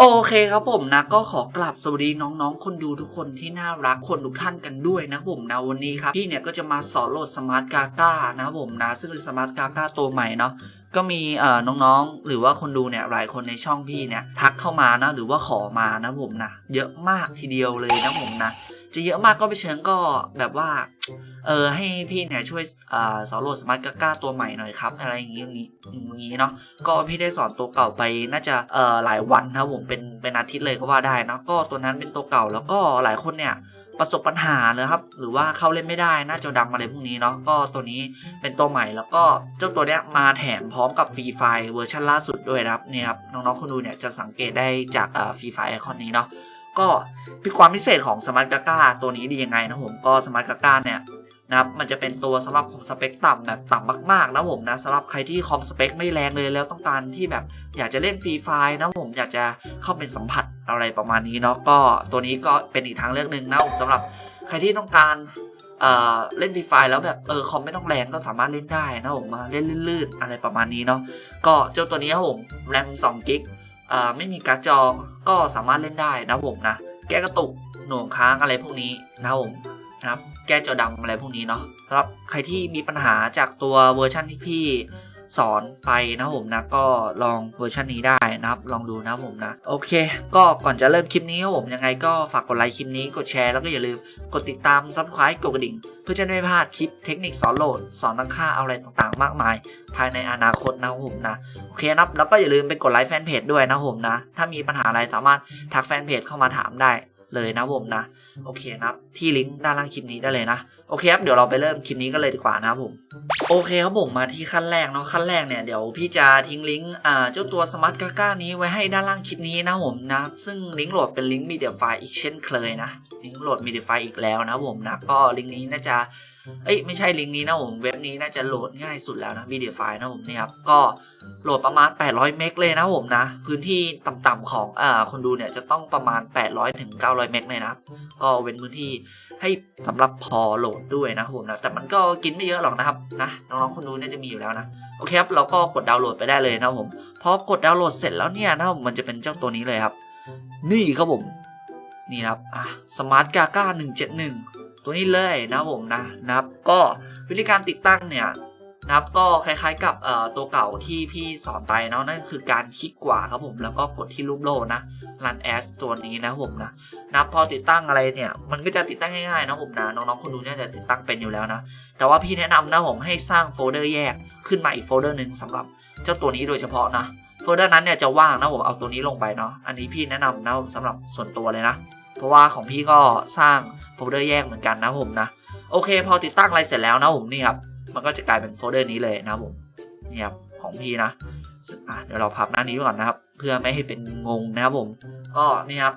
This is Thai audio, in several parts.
โอเคครับผมนะก็ขอกราบสวัสดีน้องๆ คนดูทุกคนที่น่ารักคนทุกท่านกันด้วยนะผมนะวันนี้ครับพี่เนี่ยก็จะมาสอนโหลดสมาร์ทกาก้านะผมนะซึ่งเป็นสมาร์ทกาก้าตัวใหม่เนาะก็มีเอ่อน้องๆ หรือว่าคนดูเนี่ยหลายคนในช่องพี่เนี่ยทักเข้ามานะหรือว่าขอมานะผมนะเยอะมากทีเดียวเลยนะผมนะจะเยอะมากก็ไปเชิญก็แบบว่า เออให้พี่เนี่ยช่วยอ่าสอนโหลดสมาร์ทกาก้าตัวใหม่หน่อยครับ อะไรอย่างงี้อย่างงี้อย่างงี้เนาะก็พี่ได้สอนตัวเก่าไปน่าจะเอ่อหลายวันนะผมเป็นเป็นอาทิตย์เลยก็ว่าได้เนอะก็ตัวนั้นเป็นตัวเก่าแล้วก็หลายคนเนี่ยประสบปัญหาเลยครับ หรือว่าเข้าเล่นไม่ได้หน้าจอดำอะไรพวกนี้เนาะก็ตัวนี้เป็นตัวใหม่แล้วก็เจ้าตัวเนี้ยมาแถมพร้อมกับฟรีไฟเวอร์ชันล่าสุดด้วยนะครับเนี่ยครับน้องๆคนดูเนี่ยจะสังเกตได้จากอ่าฟรีไฟไอคอนนี้เนาะก็พี่ความพิเศษของสมาร์ทกาก้าตัวนี้ดียังไงนะผมก็สมาร์ทกาก้าเนี่ย นะครับมันจะเป็นตัวสำหรับคอมสเปคต่ำแบบต่ำมากๆนะผมนะสำหรับใครที่คอมสเปคไม่แรงเลยแล้วต้องการที่แบบอยากจะเล่นฟรีไฟล์นะผมอยากจะเข้าเป็นสัมผัสอะไรประมาณนี้เนาะก็ตัวนี้ก็เป็นอีกทางเลือกหนึ่งนะผมสำหรับใครที่ต้องการเอ่อเล่นฟรีไฟล์แล้วแบบเออคอมไม่ต้องแรงก็สามารถเล่นได้นะผมมาเล่นลื่นๆอะไรประมาณนี้เนาะก็เจ้าตัวนี้ครับผมแรม2กิกอ่าไม่มีการ์ดจอก็สามารถเล่นได้นะผมนะแก้กระตุกหน่วงค้างอะไรพวกนี้นะผม นะครับ แก้จอดำอะไรพวกนี้เนาะสำหรับใครที่มีปัญหาจากตัวเวอร์ชันที่พี่สอนไปนะผมนะก็ลองเวอร์ชันนี้ได้นะครับ ลองดูนะผมนะ โอเค ก็ก่อนจะเริ่มคลิปนี้ครับผมยังไงก็ฝากกดไลค์คลิปนี้กดแชร์แล้วก็อย่าลืมกดติดตาม subscribe กดกระดิ่ง เพื่อจะได้ไม่พลาดคลิปเทคนิคสอนโหลด สอนตั้งค่าเอาอะไรต่างๆ มากมาย ภายในอนาคตนะผมนะ โอเคนะครับแล้วก็อย่าลืมไปกดไลค์แฟนเพจด้วยนะผมนะ ถ้ามีปัญหาอะไรสามารถทักแฟนเพจเข้ามาถามได้ เลยนะผมนะ โอเคนะครับ ที่ลิงก์ด้านล่างคลิปนี้ได้เลยนะ โอเคครับ เดี๋ยวเราไปเริ่มคลิปนี้กันเลยดีกว่านะครับผม โอเคครับผมมาที่ขั้นแรกเนาะ ขั้นแรกเนี่ยเดี๋ยวพี่จะทิ้งลิงก์อ่าเจ้าตัวสมาร์ทกาก้านี้ไว้ให้ด้านล่างคลิปนี้นะผมนะ ซึ่งลิงก์โหลดเป็นลิงก์มีเดียไฟล์อีกเช่นเคยนะ ลิงก์โหลดมีเดียไฟล์อีกแล้วนะผมนะ ก็ลิงก์นี้น่าจะ เอ้ยไม่ใช่ลิงก์นี้นะผมเว็บนี้น่าจะโหลดง่ายสุดแล้วนะวิดีโอไฟล์นะผมนี่ครับก็โหลดประมาณ 800 เมกเลยนะผมนะ พื้นที่ต่ำๆของอ่าคนดูเนี่ยจะต้องประมาณ 800ถึง900 เมกเลยนะก็เว้นพื้นที่ให้สำหรับพอโหลดด้วยนะผมนะแต่มันก็กินไม่เยอะหรอกนะครับนะน้องๆคนดูเนี่ยจะมีอยู่แล้วนะโอเคครับเราก็กดดาวน์โหลดไปได้เลยนะผมพอกดดาวน์โหลดเสร็จแล้วเนี่ยนะผมมันจะเป็นเจ้าตัวนี้เลยครับ นี่ครับผมนี่ครับอะสมาร์ทกาก้า171 ตัวนี้เลยนะผมนะนะครับก็วิธีการติดตั้งเนี่ยนะครับก็คล้ายๆกับตัวเก่าที่พี่สอนไปเนาะนั่นคือการคลิกขวาครับผมแล้วก็กดที่รูปโล่นะ run as ตัวนี้นะผมนะนับพอติดตั้งอะไรเนี่ยมันก็จะติดตั้งง่ายๆนะผมนะน้องๆคนดูเนี่ยจะติดตั้งเป็นอยู่แล้วนะแต่ว่าพี่แนะนำนะผมให้สร้างโฟลเดอร์แยกขึ้นมาอีกโฟลเดอร์หนึ่งสำหรับเจ้าตัวนี้โดยเฉพาะนะโฟลเดอร์นั้นเนี่ยจะว่างนะผมเอาตัวนี้ลงไปเนาะอันนี้พี่แนะนำนะสำหรับส่วนตัวเลยนะ เพราะว่าของพี่ก็สร้างโฟลเดอร์แยกเหมือนกันนะผมนะ โอเค พอติดตั้งอะไรเสร็จแล้วนะผมนี่ครับ มันก็จะกลายเป็นโฟลเดอร์นี้เลยนะผมนี่ครับของพี่นะเดี๋ยวเราพับหน้านี้ไว้ก่อนนะครับ เพื่อไม่ให้เป็นงงนะครับผม ก็นี่ครับ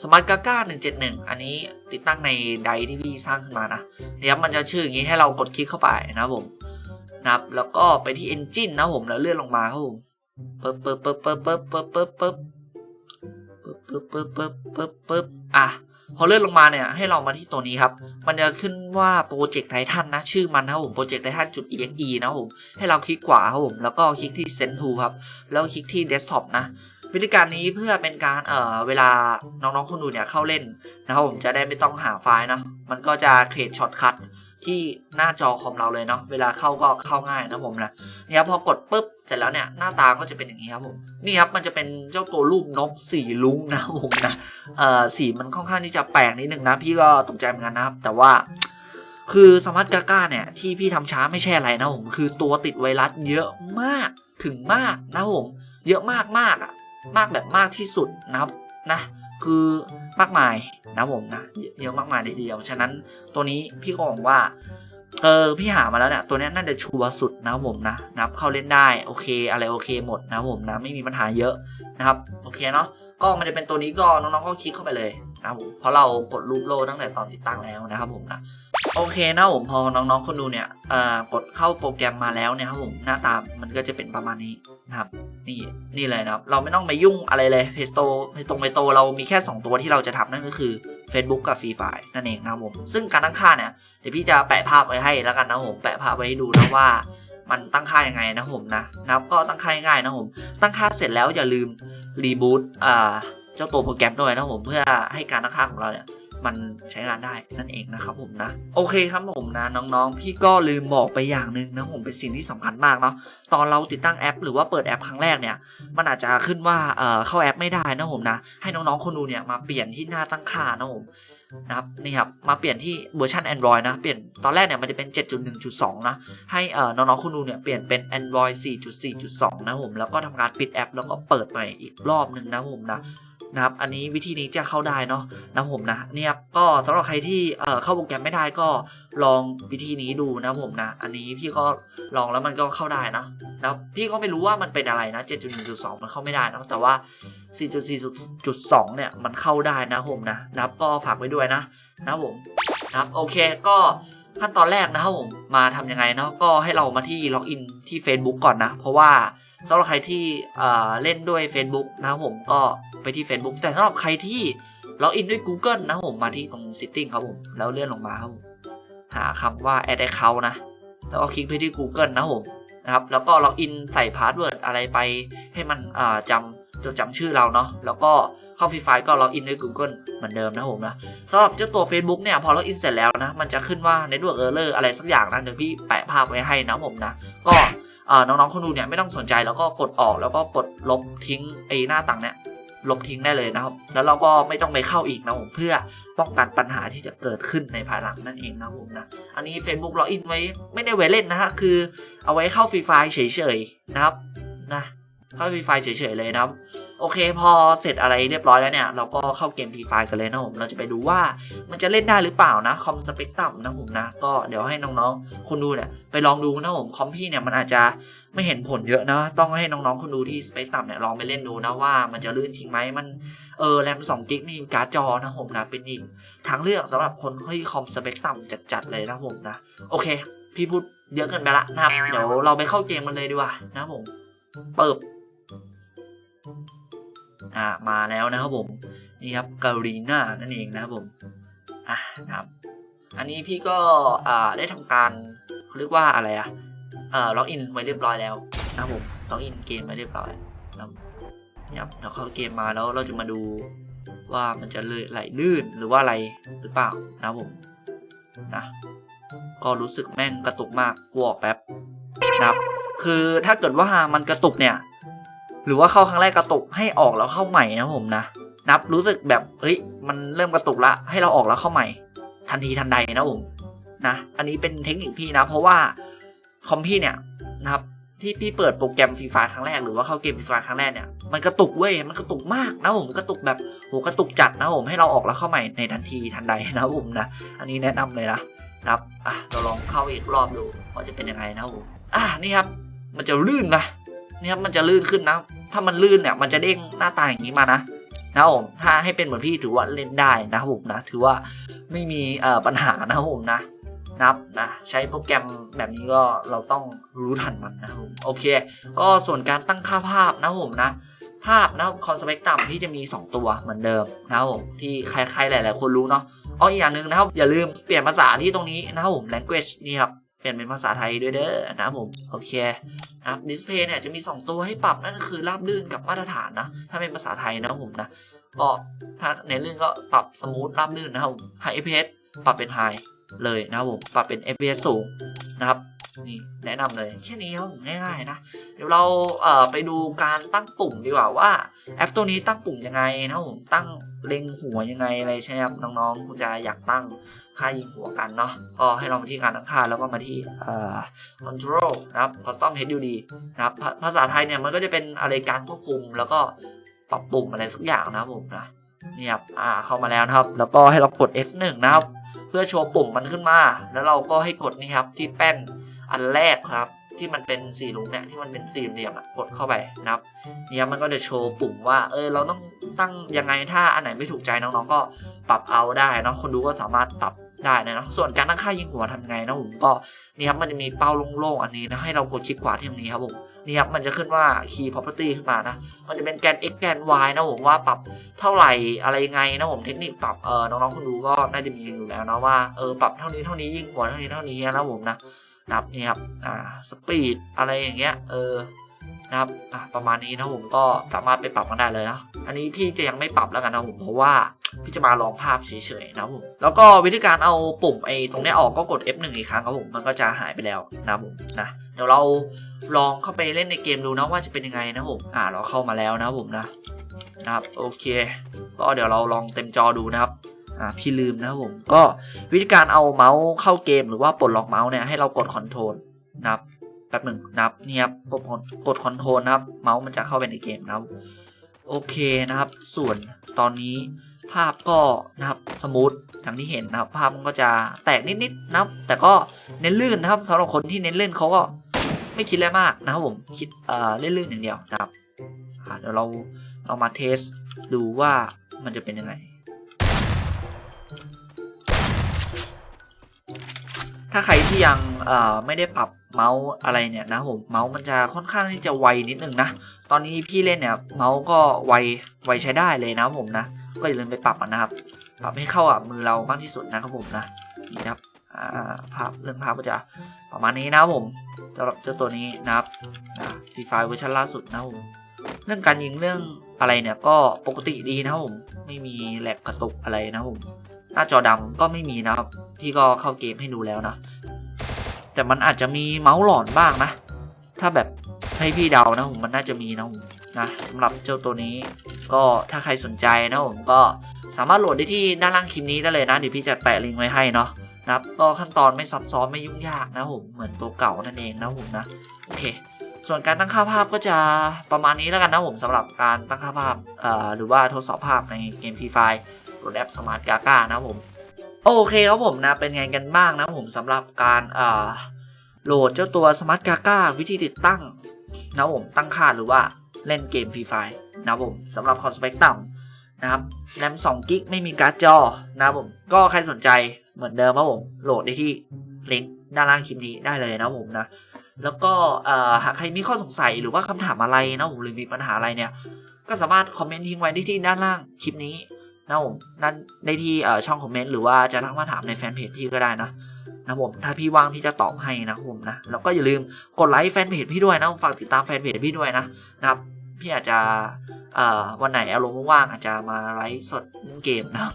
สมาร์ทกาก้า171 อันนี้ติดตั้งในไดที่พี่สร้างขึ้นมานะนี่ครับมันจะชื่ออย่างนี้ให้เรากดคลิกเข้าไปนะครับผมนะครับแล้วก็ไปที่ Engine นะผมแล้วเลื่อนลงมาครับผมปึ๊บปึ๊บปึ๊บปึ๊บปึ๊บปึ๊บปึ๊บ ปึ๊บปึ๊บปึ๊บปึ๊บปึ๊บอะพอเลื่อนลงมาเนี่ยให้เรามาที่ตัวนี้ครับ มันจะขึ้นว่าโปรเจกต์ไททันนะ ชื่อมันนะครับผมโปรเจกต์ไททันจุด exe นะผม ให้เราคลิกขวาครับผม แล้วก็คลิกที่ send to ครับ แล้วคลิกที่ desktop นะ วิธีการนี้เพื่อเป็นการเอ่อเวลาน้องๆคนดูเนี่ยเข้าเล่นนะครับผมจะได้ไม่ต้องหาไฟล์นะ มันก็จะ create shortcut ที่หน้าจอคอมเราเลยเนาะเวลาเข้าก็เข้าง่ายนะผมนะเนี่ยครับพอกดปุ๊บเสร็จแล้วเนี่ยหน้าตาก็จะเป็นอย่างนี้ครับผมนี่ครับมันจะเป็นเจ้าตัวรูปนกสีลุงนะผมนะเอ่อสีมันค่อนข้างที่จะแปลกนิดนึงนะ พี่ก็ตกใจเหมือนกันนะครับแต่ว่าคือสมาร์ทกาก้าเนี่ยที่พี่ทำช้าไม่ใช่อะไรนะผมคือตัวติดไวรัสเยอะมากถึงมากนะผมเยอะมากมากอะมากแบบมากที่สุดนะครับนะ คือมากมายนะผมนะเยอะมากมายเลยเดียว ฉะนั้นตัวนี้พี่ก็บอกว่าเออพี่หามาแล้วเนี่ยตัวนี้น่าจะชัวร์สุดนะผมนะนับเข้าเล่นได้โอเคอะไรโอเคหมดนะผมนะไม่มีปัญหาเยอะนะครับโอเคเนาะก็มันจะเป็นตัวนี้ก็น้องๆก็คลิกเข้าไปเลยนะผมเพราะเรากดรูปโลตั้งแต่ตอนติดตั้งแล้วนะครับผมนะ โอเคนะผมพอน้องๆคนดูเนี่ยกดเข้าโปรแกรมมาแล้วเนี่ยครับผมหน้าตามันก็จะเป็นประมาณนี้นะครับ นี่นี่เลยนะครับ เราไม่ต้องไปยุ่งอะไรเลยเพสโตเพสตงเพโตเรามีแค่ 2 ตัวที่เราจะทำนั่นก็คือ Facebook กับ Free Fire นั่นเองนะครับผม ซึ่งการตั้งค่าเนี่ยเดี๋ยวพี่จะแปะภาพไว้ให้แล้วกันนะผมแปะภาพไว้ให้ดูนะว่ามันตั้งค่ายังไงนะผมนะนะครับก็ตั้งค่าง่ายนะผมตั้งค่าเสร็จแล้วอย่าลืมรีบูตอ่าเจ้าตัวโปรแกรมด้วยนะผมเพื่อให้การตั้งค่าของเราเนี่ย มันใช้งานได้นั่นเองนะครับผมนะ โอเคครับผมนะน้องๆ พี่ก็ลืมบอกไปอย่างหนึ่งนะผมเป็นสิ่งที่สำคัญมากเนาะตอนเราติดตั้งแอป หรือว่าเปิดแอปครั้งแรกเนี่ยมันอาจจะขึ้นว่าเอ่อเข้าแอปไม่ได้นะผมนะให้น้องๆคนดูเนี่ยมาเปลี่ยนที่หน้าตั้งค่านะผมนะครับนี่ครับมาเปลี่ยนที่เวอร์ชัน Android นะเปลี่ยนตอนแรกเนี่ยมันจะเป็น 7.1.2 นะให้เอ่อน้องๆคนดูเนี่ยเปลี่ยนเป็น Android 4.4.2 นะผมแล้วก็ทำการปิดแอป แล้วก็เปิดใหม่อีกรอบหนึ่งนะผมนะ นะครับ อันนี้วิธีนี้จะเข้าได้เนาะนะผมนะเนี่ยครับก็สำหรับใครที่เอ่อเข้าโปรแกรมไม่ได้ก็ลองวิธีนี้ดูนะผมนะ อันนี้พี่ก็ลองแล้วมันก็เข้าได้นะแล้วพี่ก็ไม่รู้ว่ามันเป็นอะไรนะ 7.1.2 มันเข้าไม่ได้นะแต่ว่า 4.4.2 เนี่ยมันเข้าได้นะผมนะนะครับก็ฝากไว้ด้วยนะนะผมนะครับโอเคก็ ขั้นตอนแรกนะครับผมมาทำยังไงนะก็ให้เรามาที่ล็อกอินที่ Facebook ก่อนนะ เพราะว่าสำหรับใครที่เอ่อเล่นด้วย Facebook นะครับผมก็ไปที่ Facebook แต่สำหรับใครที่ล็อกอินด้วย Google นะครับผมมาที่ตรง Setting ครับผมแล้วเลื่อนลงมาครับผมหาคำว่า add account นะ แล้วก็คลิกไปที่ Google นะครับผมนะครับแล้วก็ล็อกอินใส่พาสเวิร์ดอะไรไปให้มันอ่าจำ จดจำชื่อเราเนาะแล้วก็เข้าฟรีไฟล์ก็ล็อกอินด้วย Google เหมือนเดิมนะผมนะสำหรับเจ้าตัว Facebook เนี่ยพอล็อกอินเสร็จแล้วนะมันจะขึ้นว่า Network Error อะไรสักอย่างนะเดี๋ยวพี่แปะภาพไว้ให้นะผมนะก็เอ่อน้องๆคนดูเนี่ยไม่ต้องสนใจแล้วก็กดออกแล้วก็กดลบทิ้งไอ้หน้าต่างเนี่ยลบทิ้งได้เลยนะครับ แล้วเราก็ไม่ต้องไปเข้าอีกนะผมเพื่อป้องกันปัญหาที่จะเกิดขึ้นในภายหลังนั่นเองนะผมนะ อันนี้ Facebook ล็อกอินไว้ไม่ได้ไว้เล่นนะฮะ คือเอาไว้เข้าฟรีไฟเฉยๆนะครับนะเข้าฟรีไฟเฉยๆเลยนะครับ โอเคพอเสร็จอะไรเรียบร้อยแล้วเนี่ย เราก็เข้าเกมฟรีไฟกันเลยนะผม เราจะไปดูว่ามันจะเล่นได้หรือเปล่านะคอมสเปกต่ำนะผมนะ ก็เดี๋ยวให้น้องๆคนดูเนี่ยไปลองดูนะผมคอมพี่เนี่ยมันอาจจะไม่เห็นผลเยอะนะ ต้องให้น้องๆคนดูที่สเปกต่ำเนี่ยลองไปเล่นดูนะว่ามันจะลื่นจริงไหมมันเออแรม2กิกมีการ์ดจอนะผมนะเป็นอีกทางเลือกสำหรับคนที่คอมสเปกต่ำจัดๆเลยนะผมนะโอเค พี่พูดเยอะเกินไปละนะครับเดี๋ยวเราไปเข้าเกมกันเลยดีกว่านะผมเปิบ อ่ามาแล้วนะครับผมนี่ครับการีน่านั่นเองนะครับผมอะนะครับ อันนี้พี่ก็อ่าได้ทำการเขาเรียกว่าอะไรอะเอ่อล็อกอินไว้เรียบร้อยแล้วนะครับผมล็อกอินเกมไว้เรียบร้อยนะครับเนี่ยครับเราเข้าเกมมาแล้วเราจะมาดูว่ามันจะเลยไหลลื่นหรือว่าอะไรหรือเปล่านะครับผมนะก็รู้สึกแม่งกระตุกมากกลัวแป๊บนะครับคือถ้าเกิดว่ามันกระตุกเนี่ย หรือว่าเข้าครั้งแรกกระตุกให้ออกแล้วเข้าใหม่นะผมนะ นับรู้สึกแบบเฮ้ยมันเริ่มกระตุกละให้เราออกแล้วเข้าใหม่ ทันทีทันใดนะผมนะอันนี้เป็นเทคนิคพี่นะ เพราะว่าคอมพี่เนี่ยนะครับที่พี่เปิดโปรแกรมฟรีไฟครั้งแรกหรือว่าเข้าเกมฟรีไฟครั้งแรกเนี่ยมันกระตุกเว้ยมันกระตุกมากนะผมกระตุกแบบโหกระตุกจัดนะผมให้เราออกแล้วเข้าใหม่ในทันทีทันใดนะผมนะอันนี้แนะนำเลยนะนะครับอะเราลองเข้าอีกรอบดูว่าจะเป็นยังไงนะผมอะนี่ครับ มันจะลื่นนะนี่ครับมันจะลื่นขึ้นนะ ถ้ามันลื่นเนี่ยมันจะเด้งหน้าตาอย่างนี้มานะนะผมถ้าให้เป็นเหมือนพี่ถือว่าเล่นได้นะครับผมนะถือว่าไม่มีเอ่อปัญหานะครับผมนะนะครับนะใช้โปรแกรมแบบนี้ก็เราต้องรู้ทันมันนะครับผมโอเค ก็ส่วนการตั้งค่าภาพนะครับผมนะภาพนะคอนสเปกต่ำที่จะมี 2 ตัวเหมือนเดิมนะครับผมที่ใครๆหลาย ๆ คนรู้เนาะอ๋ออีกอย่างหนึ่งนะครับอย่าลืมเปลี่ยนภาษาที่ตรงนี้นะครับผม language นี่ครับ ปลี่ยนเป็นภาษาไทยด้วยเด้อนะผมโอเคนะครับดิสเพย์เนี่ยจะมี 2 ตัวให้ปรับนั่นก็คือราบลื่นกับมาตรฐานนะ ถ้าเป็นภาษาไทยนะผมนะก็ถ้าในเรื่องก็ปรับสมูทราบลื่นนะครับผม High FPS ปรับเป็น High เลยนะครับผมปรับเป็น FPS สูง นะครับนี่แนะนำเลยแค่นี้ครับผมง่ายๆนะเดี๋ยวเราเอ่อไปดูการตั้งปุ่มดีกว่าว่า แอปตัวนี้ตั้งปุ่มยังไงนะครับผมตั้งเล็งหัวยังไงอะไรใช่ไหมครับน้องๆคุณจะอยากตั้งค่ายิงหัวกันเนาะก็ให้เรามาที่การตั้งค่าแล้วก็มาที่เอ่อ control นะครับ custom HUD นะครับภาภาษาไทยเนี่ยมันก็จะเป็นอะไรการควบคุมแล้วก็ปรับปุ่มอะไรสักอย่างนะครับผมนะนี่ครับอ่าเข้ามาแล้วนะครับ แล้วก็ให้เรากด F1 นะครับเพื่อโชว์ปุ่มมันขึ้นมา แล้วเราก็ให้กดนี่ครับที่แป้นอันแรกครับ ที่มันเป็นสี่หลุมเนี่ยที่มันเป็นสี่เหลี่ยมกดเข้าไปนะครับนี่ครับมันก็จะโชว์ปุ่มว่าเออเราต้องตั้งยังไงถ้าอันไหนไม่ถูกใจน้องๆก็ปรับเอาได้เนาะคนดูก็สามารถปรับได้นะนะส่วนการตั้งค่ายิงหัวทำไงนะผมก็นี่ครับมันจะมีเป้าโล่งๆอันนี้นะให้เรากดคลิกขวาที่ตรงนี้ครับผม นี่ครับมันจะขึ้นว่า key property ขึ้นมานะ มันจะเป็นแกน x แกน y นะผมว่าปรับเท่าไหร่อะไรยังไงนะผมเทคนิคปรับเออน้องๆคุณดูก็น่าจะมีอยู่แล้วนะว่าเออปรับเท่านี้เท่านี้ยิ่งหัวเท่านี้เท่านี้นะผมนะนะครับนี่ครับอ่าสปีดอะไรอย่างเงี้ยเออนะครับอะประมาณนี้นะผมก็สามารถไปปรับกันได้เลยนะ อันนี้พี่จะยังไม่ปรับแล้วกันนะผมเพราะว่า พี่จะมาลองภาพเฉยๆนะผมแล้วก็วิธีการเอาปุ่มไอ้ตรงนี้ออกก็กด F1 อีกครั้งครับผมมันก็จะหายไปแล้วนะผมนะเดี๋ยวเราลองเข้าไปเล่นในเกมดูนะว่าจะเป็นยังไงนะผมอ่าเราเข้ามาแล้วนะผมนะนะครับโอเค ก็เดี๋ยวเราลองเต็มจอดูนะครับอ่าพี่ลืมนะครับผมก็วิธีการเอาเมาส์เข้าเกมหรือว่าปลดล็อกเมาส์เนี่ยให้เรากดคอนโทรลนะครับแป๊บหนึ่งนับเนี่ยครับกดกดคอนโทรลนะครับ เมาส์มันจะเข้าไปในเกมนะครับโอเคนะครับ ส่วนตอนนี้ ภาพก็นะครับสมูทอย่างที่เห็นนะครับ ภาพมันก็จะแตกนิดๆนะครับ แต่ก็เน้นลื่นนะครับสำหรับคนที่เน้นเล่นเขาก็ไม่คิดอะไรมากนะครับผมคิดเอ่อเล่นลื่นอย่างเดียวนะครับเดี๋ยวเราเรามาเทสดูว่ามันจะเป็นยังไงถ้าใครที่ยังเอ่อไม่ได้ปรับเมาส์อะไรเนี่ยนะผมเมาส์มันจะค่อนข้างที่จะไวนิดนึงนะ ตอนนี้พี่เล่นเนี่ยเมาส์ก็ไวไวใช้ได้เลยนะผมนะ ก็อย่าลืมไปปรับมันนะครับ ปรับให้เข้ากับมือเรามากที่สุดนะครับผมนะนี่นะครับอ่าภาพเรื่องภาพก็จะประมาณนี้นะครับผมสำหรับเจ้าตัวนี้นะครับฟรีไฟเวอร์ชันล่าสุดนะครับผมเรื่องการยิงเรื่องอะไรเนี่ยก็ปกติดีนะครับผมไม่มีแหลกกระตุกอะไรนะครับผมหน้าจอดำก็ไม่มีนะครับพี่ก็เข้าเกมให้ดูแล้วนะแต่มันอาจจะมีเมาส์หลอนบ้างนะ ถ้าแบบให้พี่เดานะผมมันน่าจะมีนะผม นะสำหรับเจ้าตัวนี้ ก็ถ้าใครสนใจนะผมก็สามารถโหลดได้ที่ด้านล่างคลิปนี้ได้เลยนะเดี๋ยวพี่จะแปะลิงก์ไว้ให้เนาะนะครับก็ขั้นตอนไม่ซับซ้อนไม่ยุ่งยากนะผมเหมือนตัวเก่านั่นเองนะผมนะโอเค ส่วนการตั้งค่าภาพก็จะประมาณนี้แล้วกันนะผมสำหรับการตั้งค่าภาพหรือว่าทดสอบภาพในเกมฟรีไฟโหลดแอปสมาร์ทกาก้านะผมโอเคครับผมนะเป็นไงกันบ้างนะผมสำหรับการโหลดเจ้าตัวสมาร์ทกาก้าวิธีติดตั้งนะผมตั้งค่าหรือว่า เล่นเกมฟรีไฟนะผมสำหรับคอนสเปกต่ำนะครับแรม2กิกไม่มีการ์ดจอนะผมก็ใครสนใจเหมือนเดิมครับผมโหลดได้ที่ลิงก์ด้านล่างคลิปนี้ได้เลยนะผมนะแล้วก็หากใครมีข้อสงสัยหรือว่าคำถามอะไรนะผมหรือมีปัญหาอะไรเนี่ย ก็สามารถคอมเมนต์ทิ้งไว้ได้ที่ด้านล่างคลิปนี้นะผมนั่นได้ที่ช่องคอมเมนต์หรือว่าจะทักมาถามในแฟนเพจพี่ก็ได้นะนะผมถ้าพี่ว่างพี่จะตอบให้นะผมนะแล้วก็อย่าลืมกดไลค์แฟนเพจพี่ด้วยนะฝากติดตามแฟนเพจพี่ด้วยนะนะครับ พี่อาจจะวันไหนอารมณ์ว่างอาจจะมาไลฟ์สดเล่นเกมนะครับ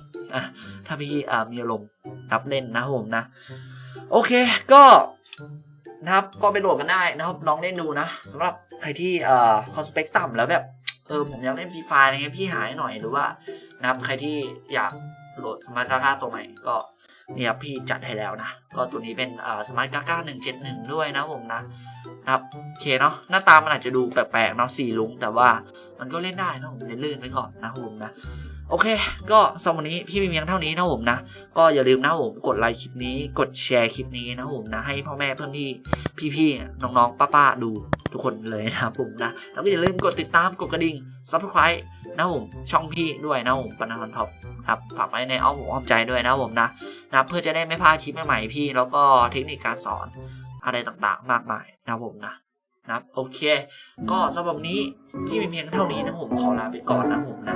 ถ้าพี่มีอารมณ์รับเล่นนะผมนะ โอเคก็นะครับก็ไปโหลดกันได้นะครับลองเล่นดูนะสำหรับใครที่เอ่อคอนสเปกต่ำแล้วแบบเออผมอยากเล่นฟรีไฟอะไรเงี้ยพี่หายหน่อยหรือว่านะครับใครที่อยากโหลดสมาร์ทกาก้าตัวใหม่ก็ เนี่ยพี่จัดให้แล้วนะ ก็ตัวนี้เป็นอ่าสมาร์ทกาก้าหนึ่งเจ็ดหนึ่งด้วยนะผมนะนะครับโอเคเนาะหน้าตามันอาจจะดูแปลกๆเนาะสีลุงแต่ว่ามันก็เล่นได้นะผมเล่นลื่นไปก่อนนะผมนะ โอเค ก็สำหรับวันนี้พี่มีเพียงเท่านี้นะผมนะ ก็อย่าลืมนะผมกดไลค์คลิปนี้ กดแชร์คลิปนี้นะผมนะ ให้พ่อแม่เพื่อนพี่พี่ๆน้องๆป้าๆดูทุกคนเลยนะผมนะ แล้วก็อย่าลืมกดติดตามกดกระดิ่ง subscribe นะผมช่องพี่ด้วยนะผมปนันท็อปครับฝากไว้ในอ้อมอกอ้อมใจด้วยนะผมนะนะเพื่อจะได้ไม่พลาดคลิปใหม่ๆพี่ แล้วก็เทคนิคการสอนอะไรต่างๆ มากมายนะผมนะนะครับโอเค ก็สำหรับวันนี้พี่มีเพียงเท่านี้นะผมขอลาไปก่อนนะผมนะ